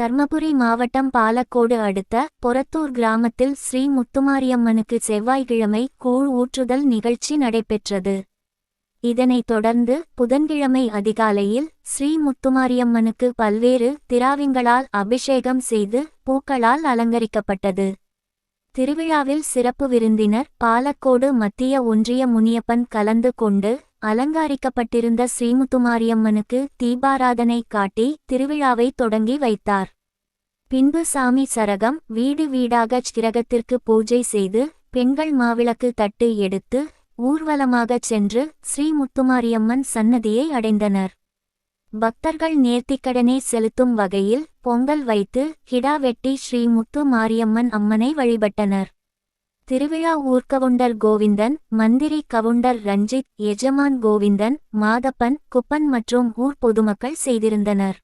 தர்மபுரி மாவட்டம் பாலக்கோடு அடுத்த பொரத்தூர் கிராமத்தில் ஸ்ரீ முத்துமாரியம்மனுக்கு செவ்வாய்க்கிழமை கூழ் ஊற்றுதல் நிகழ்ச்சி நடைபெற்றது. இதனைத் தொடர்ந்து புதன்கிழமை அதிகாலையில் ஸ்ரீ முத்துமாரியம்மனுக்கு பல்வேறு திராவிங்களால் அபிஷேகம் செய்து பூக்களால் அலங்கரிக்கப்பட்டது. திருவிழாவில் சிறப்பு விருந்தினர் பாலக்கோடு மத்திய ஒன்றிய முனியப்பன் கலந்து கொண்டு அலங்காரிக்கப்பட்டிருந்த ஸ்ரீமுத்துமாரியம்மனுக்கு தீபாராதனை காட்டி திருவிழாவை தொடங்கி வைத்தார். பின்பு சாமி சரகம் வீடு வீடாகச் கிரகத்திற்கு பூஜை செய்து பெண்கள் மாவிளக்கு தட்டு எடுத்து ஊர்வலமாகச் சென்று ஸ்ரீமுத்துமாரியம்மன் சன்னதியை அடைந்தனர். பக்தர்கள் நேர்த்திக்கடனே செலுத்தும் வகையில் பொங்கல் வைத்து கிடா வெட்டி ஸ்ரீ முத்து மாரியம்மன் அம்மனை வழிபட்டனர். திருவிழா ஊர்கவுண்டர் கோவிந்தன் மந்திரி கவுண்டர் ரஞ்சித் எஜமான் கோவிந்தன் மாதப்பன் குப்பன் மற்றும் ஊர் பொதுமக்கள் செய்திருந்தனர்.